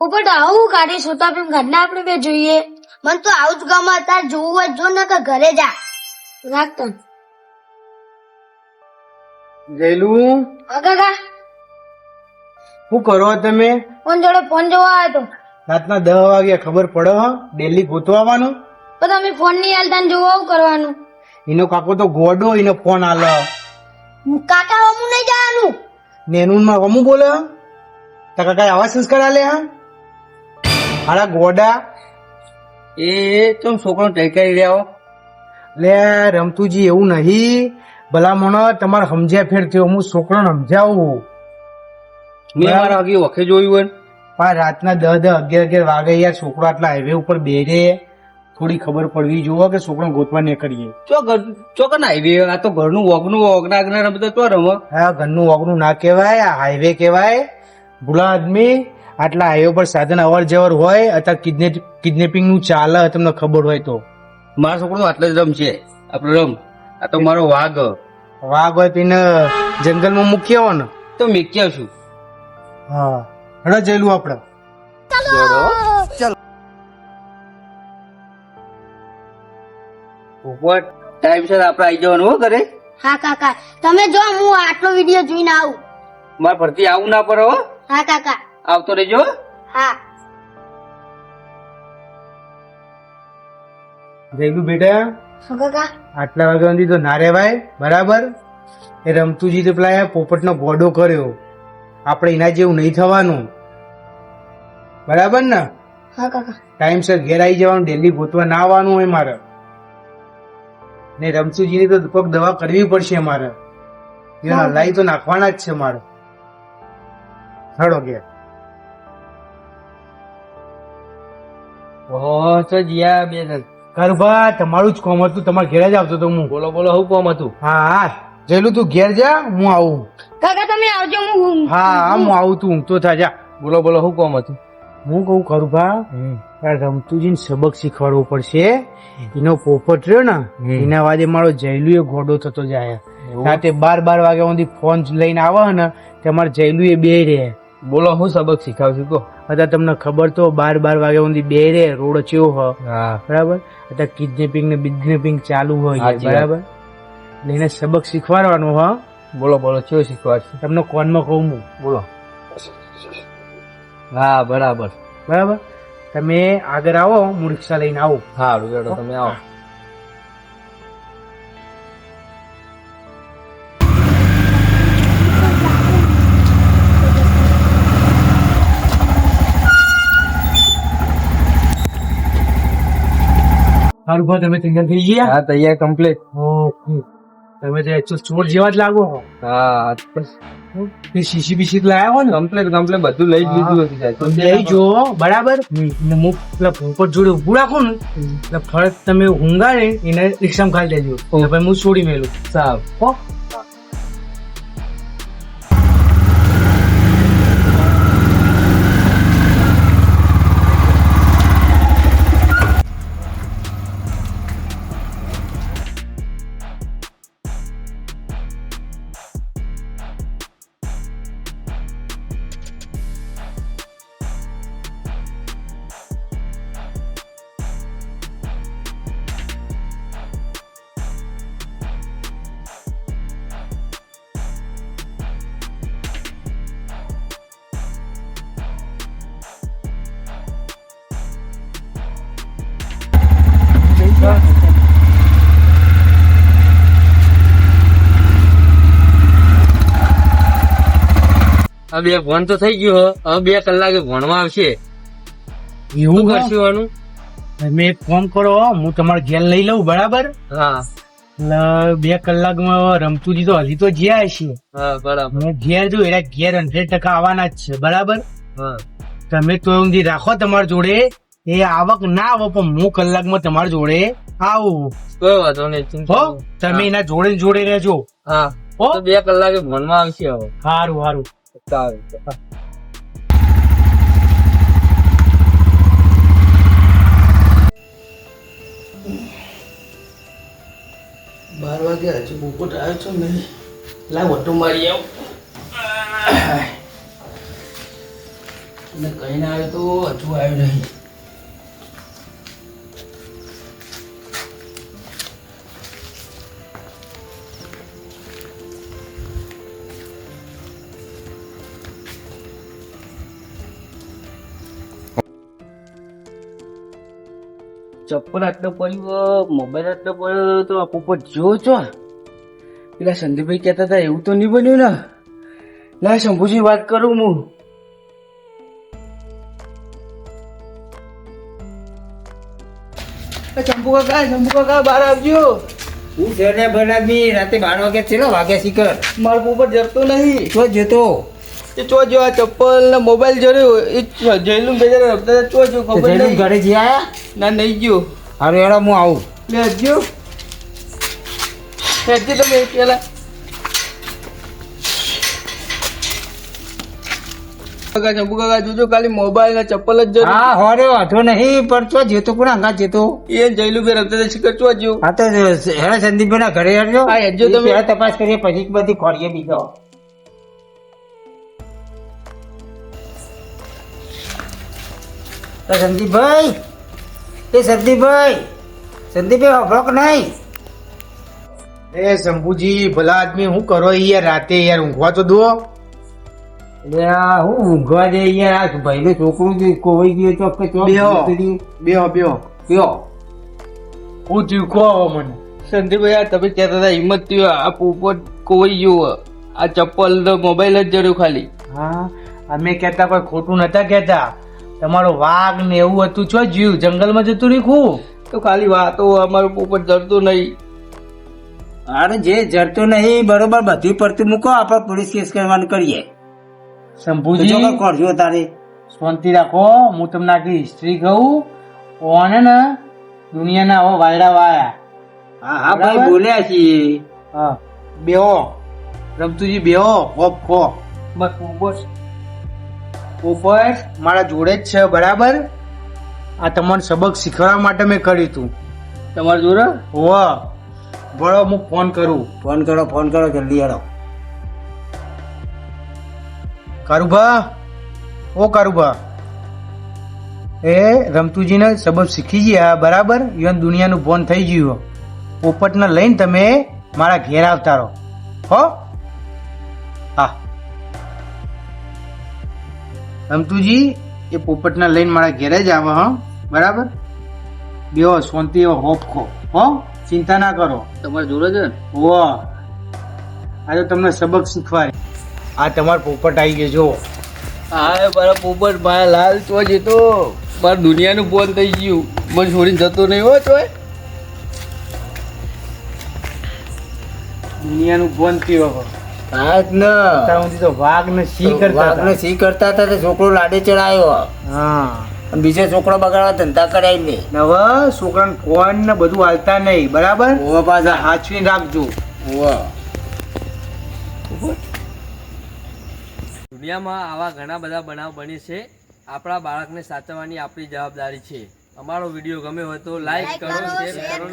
પોપટ આવું કાઢી સુતા પણ ઘરના આપણે બે જોઈએ. મને તો આવું જ ગમે. તાર જોવું હોય જો ને કે ઘરે જા. રાખતા જયલું? કાકા. શું કરો તમે? ફોન જોડે ફોન જોવા આવ્યો તો. રાતના દસ વાગે ખબર પડે હા. ડેલી ગોતવાનું પણ તમે ફોનની હાલતા જોવા આવું કરવાનું. એનો કાકો તો ગોડો એનો ફોન આલ. કાકા અમુ નહીં જવાનું. નેનું માં અમુ બોલે તો કાકા આવા સંસ્કાર આલે હા હારા ગોડા? એ ચમ છોકરો ટેકાઈ રહ્યા લે રમતુજી એવું નહીં. ભલામણ તમારે સમજ્યા ફેર થયો હું છોકરાને સમજાવું. મેં મારા આગી વખે જોયું હોય પણ રાતના દસ દસ અગિયાર અગિયાર વાગે યાર છોકરો આટલા હાઈવે ઉપર બેરે. થોડી ખબર પડવી જોવો કે છોકરો ગોતવા ને કરીએ ચો ઘર ચો કે રે આ તો ઘરનું વગનું વગના આગના રમતો તો રમો. હા ઘરનું વગનું ના કહેવાય આ હાઈવે કહેવાય. ભૂલા આદમી. આટલા હાઈવે પર સાધન અવર જવર હોય અથવા કિડનેપ કિડનેપિંગનું ચાલે તમને ખબર હોય તો. મારા છોકરો આટલો જ રમ છે. આપણો રમ. આ તો મારો વાઘ. વાઘ હોય તો એને જંગલમાં મૂકી આવો ને. તો મેક્યા છું? હા. હડા જઈલું ચાલો. પોપટ ટાઈમ સર આપણે આવી જવાનું હો ઘરે. હા કાકા. તમે જો હું આટલો વીડિયો જોઈને આવું. મારા ફરતી આવું ના પડે હો. હા કાકા. આવતો રહેજો હા. બેટા હા કાકા? આટલા વાગ્યા સુધી તો ના રહેવાય બરાબર? એ રમતુજી તો પેલા પોપટનો ગોડો કર્યો. આપણે એના જેવું નહીં થવાનું. બરાબર ને? હા કાકા. ટાઈમસર ઘેર આવી જવાનું ડેલી ગોતવા ના આવવાનું હોય મારે. ને રમતુજીની તો કોઈક દવા કરવી પડશે મારે એના લાઈ તો નાખવાના જ છે મારે. હળો ઘેર. ઓહો તો જીયા બે જણ. કરભા તમારું જ કોમ હતું તમારે ઘેર જ આવતો તો હું. બોલો બોલો હું કોમ હતું? હા હા જેલું તું ઘેર જા હું આવું. કાકા તમે આવજો હું હા હા હું આવું તું ઊંઘતો થા જા. બોલો બોલો હું કોમ હતું? હું કહું કરભા આ રમતુજીને સબક શીખવાડવો પડશે. એનો પોપટ રહ્યો ને એના વાદે મારો જયલુ એ ઘોડો થતો જાય. રાતે બાર બાર વાગ્યા સુધી ફોન લઈને આવે ને તમારે જયલુ એ બે રહે. બોલો હું સબક શીખાવશું કહો. અત્યારે તમને ખબર તો બાર બાર વાગ્યા સુધી બે રે રોડ ચેવો હા? બરાબર? અત્યારે કિડનેપિંગ ને બિડનેપિંગ ચાલુ હોય બરાબર? એટલે એને સબક શીખવાડવાનો હા. બોલો બોલો ચેવો શીખવાડશે? તમને કોનમાં કહું હું? બોલો. હા બરાબર. બરાબર? તમે આગળ આવો હું રિક્ષા લઈને આવું. હા તમે આવો. સારું ભાઈ તમે તૈયાર થઈ ગયા? હા તૈયાર કમ્પ્લીટ ઓકે. તમે જે એકચુઅલ ચોર જેવા જ લાગો છો હા તે શીશી બીશી લાયા હો ને? કમ્પ્લીટ કમ્પ્લીટ બધું લઈ જ લીધું હતું બેહી જો બરાબર? ને હું પેલા પોપટ જોડે ઉભું રાખું ને એટલે ફરજ તમે ઊંઘાડે એને રિક્ષામાં ખાલી દેજો. ભાઈ હું છોડી મેલું. સાહેબ હો. આ બે ભણ તો થઈ ગયો હો. હવે બે કલાકે ભણવા આવશે. એવું કરશું મેં આનું? તમે ફોન કરો હું તમારે ઘેર લઈ લઉં બરાબર? હા. બે કલાકમાં રમતું તો હજી તો જ્યાં છે. હા બરાબર. ઘેર જો એના ઘેર હંડ્રેડ ટકા આવવાના જ છે બરાબર? હા. તમે તો ઊંધી રાખો તમારી જોડે એ આવક ના આવો પણ હું કલાકમાં તમારી જોડે આવું. કોઈ વાંધો નહીં તમે એના જોડે જોડે રહેજો. હા. હો? બે કલાકે ભણવા આવશે હવે. સારું સારું સારું બાર વાગે હજુ પોપટ આવ્યો છો ને લાવ ઓટો મારી આવ અને કહીને આવ્યો તો હજુ આવ્યો નહીં ચપ્પલ આટલો પડ્યો મોબાઈલ આટલો પડ્યો તો આ પોપટ જો છો પેલા સંદીપભાઈ કહેતા હતા એવું તો નહીં બન્યું ને? ના શંભુજી વાત કરું હું. શંભુ કાકા શંભુ કાકા બહાર આવજો. હું જને બનાવી રાતે બાર વાગે છેલ્લા વાગે શીખર. મારો પોપટ જતો નહીં. તો જતો. એ ચો જો આ ચપ્પલ ને મોબાઈલ જર્યો એ જયલું બેજારે રમતા ચો જો ખબર નહીં. ઘરે જઈ આયા? ના નહીં ગયો. હારું એડો હું આવું. લે હજુ હજુ તમે પેલા. કાકા શંભુ કાકા જોજો ખાલી મોબાઈલ ને ચપ્પલ જ જો હા હોરે વાંધો નહીં પણ ચો જેતો કોણ અંગા જેતો? એ બે રમતા ચો જો હા તો હેડા સંદીપભાઈ ના ઘરે હા, તમે. તપાસ કરીએ પછી બધી ખોરીએ બીજો. તો સંદીપભાઈ એ સંદીપભાઈ સંદીપભાઈ હોભળો કે નહીં? એ શંભુજી ભલા આદમી હું કરો યાર રાતે યાર ઊંઘવા તો દો. એટલે હું ઊંઘવા દે યાર આ ભાઈનું છોકરું જે કોવાઈ ગયું તો કે ચોક બેહો. ઉતરી બેહો બેહો. હું ચીખો આવો મને. સંદીપભાઈ આ તમે કહેતા હતા હિંમત થયો આ પોપટ કોઈ ગયો. આ ચપ્પલ તો મોબાઈલ જ જડ્યું ખાલી. હા અમે કહેતા કોઈ ખોટું નતા કહેતા. તમારો વાઘ ને એવું હતું છો જીવ જંગલમાં જતું રીખું તો ખાલી વાતો અમારું ઉપર જરતું નહીં. અરે જે જડતો નહીં બરોબર બધી પડતી મૂકો આપણે પોલીસ કેસ કરવાનું કરીએ. શંભુજી કરજો તારે. શાંતિ રાખો હું તમને આખી હિસ્ટ્રી કહું. ઓને ને? દુનિયાના આવો વાયરા વાયા. હા હા ભાઈ બોલ્યા છીએ. હા. બેહો. રમતુજી બેહો કોપ ખો. બસ પોપટ પોપટ મારા જોડે જ છે બરાબર? આ તમારો સબક શીખવા માટે મેં કર્યું હતું તમારા જોડે? હોવા બળો હું ફોન કરું. ફોન કરો ફોન કરો જલ્દી હેડો કારુભા? ઓ કારુભા. એ રમતુજીને સબક શીખી ગયા બરાબર? ઈવન દુનિયાનું ફોન થઈ ગયું. પોપટને લઈને તમે મારા ઘેર આવતા રહો. હો? હા. રમતુજી એ પોપટના લઈને મારા ઘેરે જ આવે હં. બરાબર? બેહો શાંતિ હોપ ખો. હો ચિંતા ના કરો. તમારે જોડે છે? હો. આ તો તમને સબક શીખવાય આ તમારો પોપટ આવી ગયો જો હા મારા પોપટ મારા લાલ તો જતો મારા દુનિયાનું ફોન થઈ ગયું. મને છોડીને જતો નહીં હો તોય દુનિયાનું ફોન થયો હવે હા જ ને તો વાઘ ને સિંહ કરતા વાઘને હતા. સી કરતા હતા તો છોકરો લાડે ચડાયો. હા. અને છોકરો બગાડવા ધંધા કરાય ને ને છોકરાને ફોન ને બધું હાલતા નહીં બરાબર? ઓવા પાછા. હાચવીને રાખજો. ઓવા દુનિયામાં આવા ઘણા બધા બનાવ બને છે. આપણા બાળકને સાચવવાની આપણી જવાબદારી છે. અમારો વીડિયો ગમે હોય તો લાઈક કરો શેર કરો.